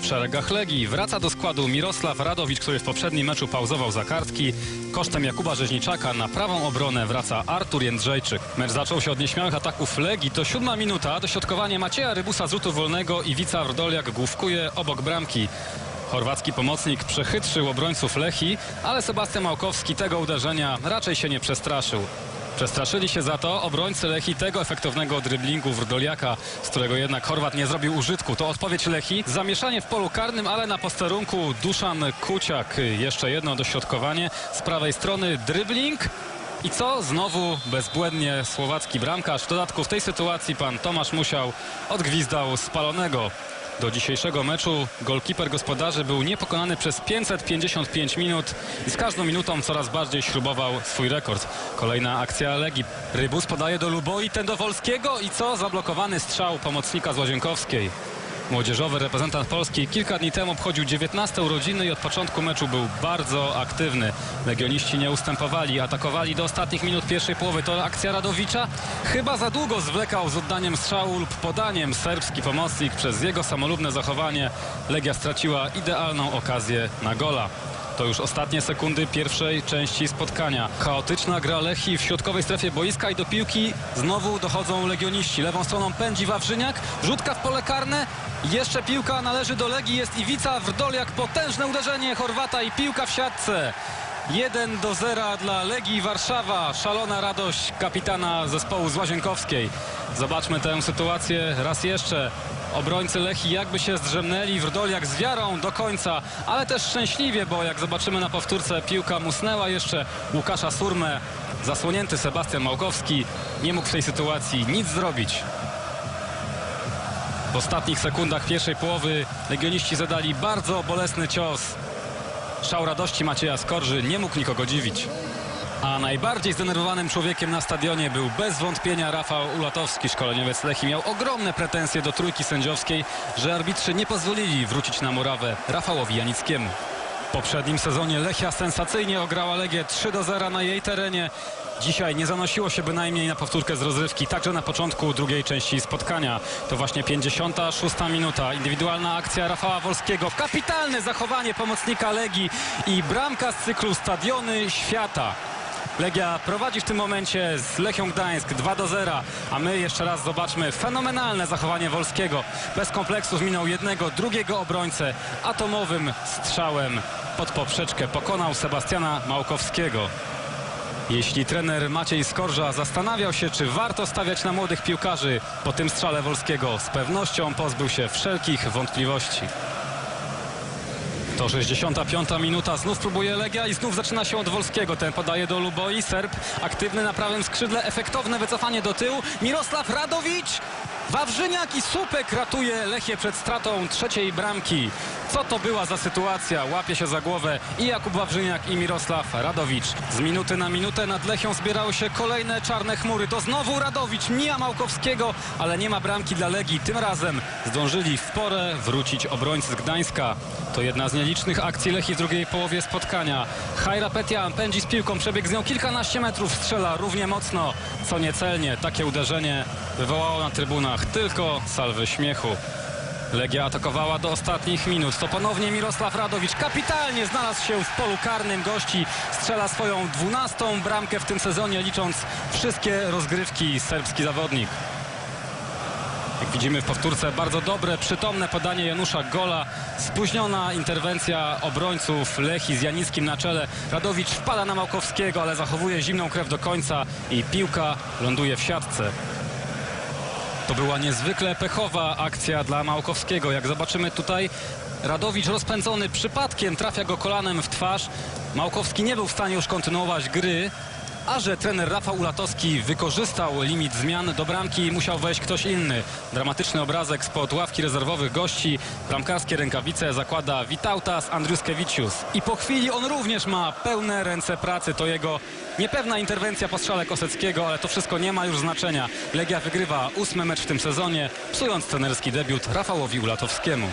W szeregach Legii wraca do składu Mirosław Radowicz, który w poprzednim meczu pauzował za kartki. Kosztem Jakuba Rzeźniczaka na prawą obronę wraca Artur Jędrzejczyk. Mecz zaczął się od nieśmiałych ataków Legii. To siódma minuta. Dośrodkowanie Macieja Rybusa z rzutu wolnego i Wica Wrdoliak główkuje obok bramki. Chorwacki pomocnik przechytrzył obrońców Lechi, ale Sebastian Małkowski tego uderzenia raczej się nie przestraszył. Przestraszyli się za to obrońcy Lechi tego efektownego dryblingu Wrdoliaka, z którego jednak Chorwat nie zrobił użytku. To odpowiedź Lechi. Zamieszanie w polu karnym, ale na posterunku Duszan Kuciak. Jeszcze jedno dośrodkowanie. Z prawej strony drybling. I co? Znowu bezbłędnie słowacki bramkarz. W dodatku w tej sytuacji pan Tomasz Musiał odgwizdał spalonego. Do dzisiejszego meczu golkiper gospodarzy był niepokonany przez 555 minut i z każdą minutą coraz bardziej śrubował swój rekord. Kolejna akcja Legii. Rybus podaje do Luboi, ten do Wolskiego i co? Zablokowany strzał pomocnika z Łazienkowskiej. Młodzieżowy reprezentant Polski kilka dni temu obchodził 19 urodziny i od początku meczu był bardzo aktywny. Legioniści nie ustępowali, atakowali do ostatnich minut pierwszej połowy. To akcja Radowicza. Chyba za długo zwlekał z oddaniem strzału lub podaniem serbski pomocnik. Przez jego samolubne zachowanie Legia straciła idealną okazję na gola. To już ostatnie sekundy pierwszej części spotkania. Chaotyczna gra Lechi w środkowej strefie boiska i do piłki znowu dochodzą legioniści. Lewą stroną pędzi Wawrzyniak, rzutka w pole karne. Jeszcze piłka należy do Legii, jest Iwica Wrdoliak, potężne uderzenie Chorwata i piłka w siatce. 1 do 0 dla Legii Warszawa. Szalona radość kapitana zespołu z Łazienkowskiej. Zobaczmy tę sytuację raz jeszcze. Obrońcy Lechi jakby się zdrzemnęli, Wrdoliak z wiarą do końca, ale też szczęśliwie, bo jak zobaczymy na powtórce, piłka musnęła jeszcze Łukasza Surmę. Zasłonięty Sebastian Małkowski nie mógł w tej sytuacji nic zrobić. W ostatnich sekundach pierwszej połowy legioniści zadali bardzo bolesny cios. Szał radości Macieja Skorży nie mógł nikogo dziwić. A najbardziej zdenerwowanym człowiekiem na stadionie był bez wątpienia Rafał Ulatowski. Szkoleniowiec Lechi miał ogromne pretensje do trójki sędziowskiej, że arbitrzy nie pozwolili wrócić na murawę Rafałowi Janickiemu. W poprzednim sezonie Lechia sensacyjnie ograła Legię 3 do 0 na jej terenie. Dzisiaj nie zanosiło się bynajmniej na powtórkę z rozrywki, także na początku drugiej części spotkania. To właśnie 56 minuta. Indywidualna akcja Rafała Wolskiego. Kapitalne zachowanie pomocnika Legii i bramka z cyklu Stadiony Świata. Legia prowadzi w tym momencie z Lechią Gdańsk 2 do 0, a my jeszcze raz zobaczmy fenomenalne zachowanie Wolskiego. Bez kompleksów minął jednego, drugiego obrońcę atomowym strzałem pod poprzeczkę. Pokonał Sebastiana Małkowskiego. Jeśli trener Maciej Skorża zastanawiał się, czy warto stawiać na młodych piłkarzy po tym strzale Wolskiego, z pewnością pozbył się wszelkich wątpliwości. To 65 minuta, znów próbuje Legia i znów zaczyna się od Wolskiego. Ten podaje do Luboi, Serb aktywny na prawym skrzydle, efektowne wycofanie do tyłu. Mirosław Radowicz, Wawrzyniak i Supek ratuje Lechię przed stratą trzeciej bramki. Co to była za sytuacja? Łapie się za głowę i Jakub Wawrzyniak i Mirosław Radowicz. Z minuty na minutę nad Lechią zbierały się kolejne czarne chmury. To znowu Radowicz, mija Małkowskiego, ale nie ma bramki dla Legii. Tym razem zdążyli w porę wrócić obrońcy z Gdańska. To jedna z nielicznych akcji Lechii w drugiej połowie spotkania. Hajra Petian pędzi z piłką, przebieg z nią kilkanaście metrów, strzela równie mocno, co niecelnie. Takie uderzenie wywołało na trybunach tylko salwy śmiechu. Legia atakowała do ostatnich minut. To ponownie Mirosław Radowicz kapitalnie znalazł się w polu karnym gości. Strzela swoją dwunastą bramkę w tym sezonie, licząc wszystkie rozgrywki serbski zawodnik. Jak widzimy w powtórce bardzo dobre, przytomne podanie Janusza Gola. Spóźniona interwencja obrońców Lechi z Janickim na czele. Radowicz wpada na Małkowskiego, ale zachowuje zimną krew do końca i piłka ląduje w siatce. To była niezwykle pechowa akcja dla Małkowskiego. Jak zobaczymy tutaj, Radowicz rozpędzony przypadkiem trafia go kolanem w twarz. Małkowski nie był w stanie już kontynuować gry. A że trener Rafał Ulatowski wykorzystał limit zmian do bramki, musiał wejść ktoś inny. Dramatyczny obrazek spod ławki rezerwowych gości. Bramkarskie rękawice zakłada Witautas Andriuskewicius. I po chwili on również ma pełne ręce pracy. To jego niepewna interwencja po strzale Koseckiego, ale to wszystko nie ma już znaczenia. Legia wygrywa ósmy mecz w tym sezonie, psując trenerski debiut Rafałowi Ulatowskiemu.